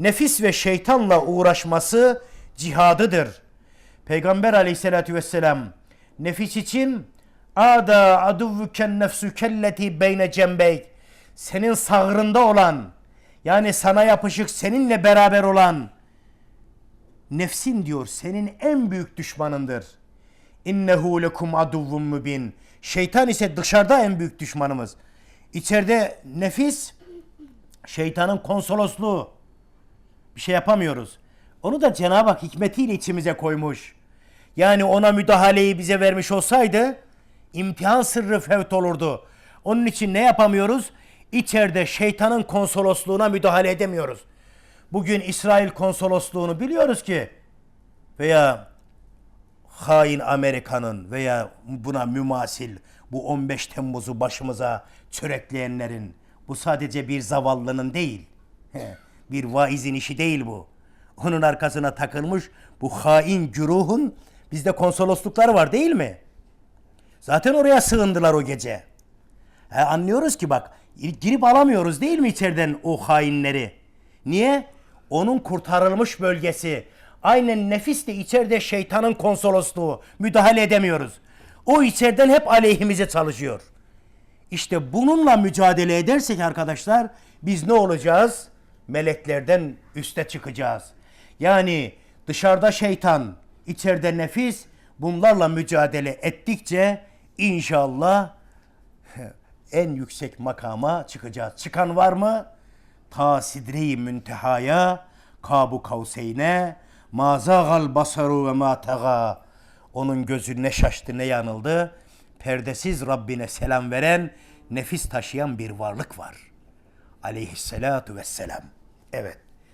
nefis ve şeytanla uğraşması cihadıdır. Peygamber aleyhissalatü vesselam nefis için ada aduvvuken nefsükelleti beyne cembeyk senin sağrında olan yani sana yapışık seninle beraber olan nefsin diyor senin en büyük düşmanındır. İnnehu lekum aduvvun mübin. Şeytan ise dışarıda en büyük düşmanımız. İçeride nefis şeytanın konsolosluğu. Bir şey yapamıyoruz. Onu da Cenab-ı Hak hikmetiyle içimize koymuş. Yani ona müdahaleyi bize vermiş olsaydı imtihan sırrı fevt olurdu. Onun için ne yapamıyoruz? İçeride şeytanın konsolosluğuna müdahale edemiyoruz. Bugün İsrail konsolosluğunu biliyoruz ki veya hain Amerika'nın veya buna mümasil bu 15 Temmuz'u başımıza çörekleyenlerin bu sadece bir zavallının değil. Bir vaizin işi değil bu. Onun arkasına takılmış bu hain güruhun bizde konsoloslukları var değil mi? Zaten oraya sığındılar o gece. He, anlıyoruz ki bak girip alamıyoruz değil mi içeriden o hainleri? Niye? Onun kurtarılmış bölgesi. Aynen nefis de içeride şeytanın konsolosluğu. Müdahale edemiyoruz. O içeriden hep aleyhimize çalışıyor. İşte bununla mücadele edersek arkadaşlar biz ne olacağız? Meleklerden üste çıkacağız. Yani dışarıda şeytan, içeride nefis bunlarla mücadele ettikçe inşallah en yüksek makama çıkacağız. Çıkan var mı? Ta sidre-i müntehaya, kabu kavseyne, mazagal basaru ve ma tega. Onun gözü ne şaştı ne yanıldı. Perdesiz Rabbine selam veren, nefis taşıyan bir varlık var. Aleyhisselatu vesselam. Evet.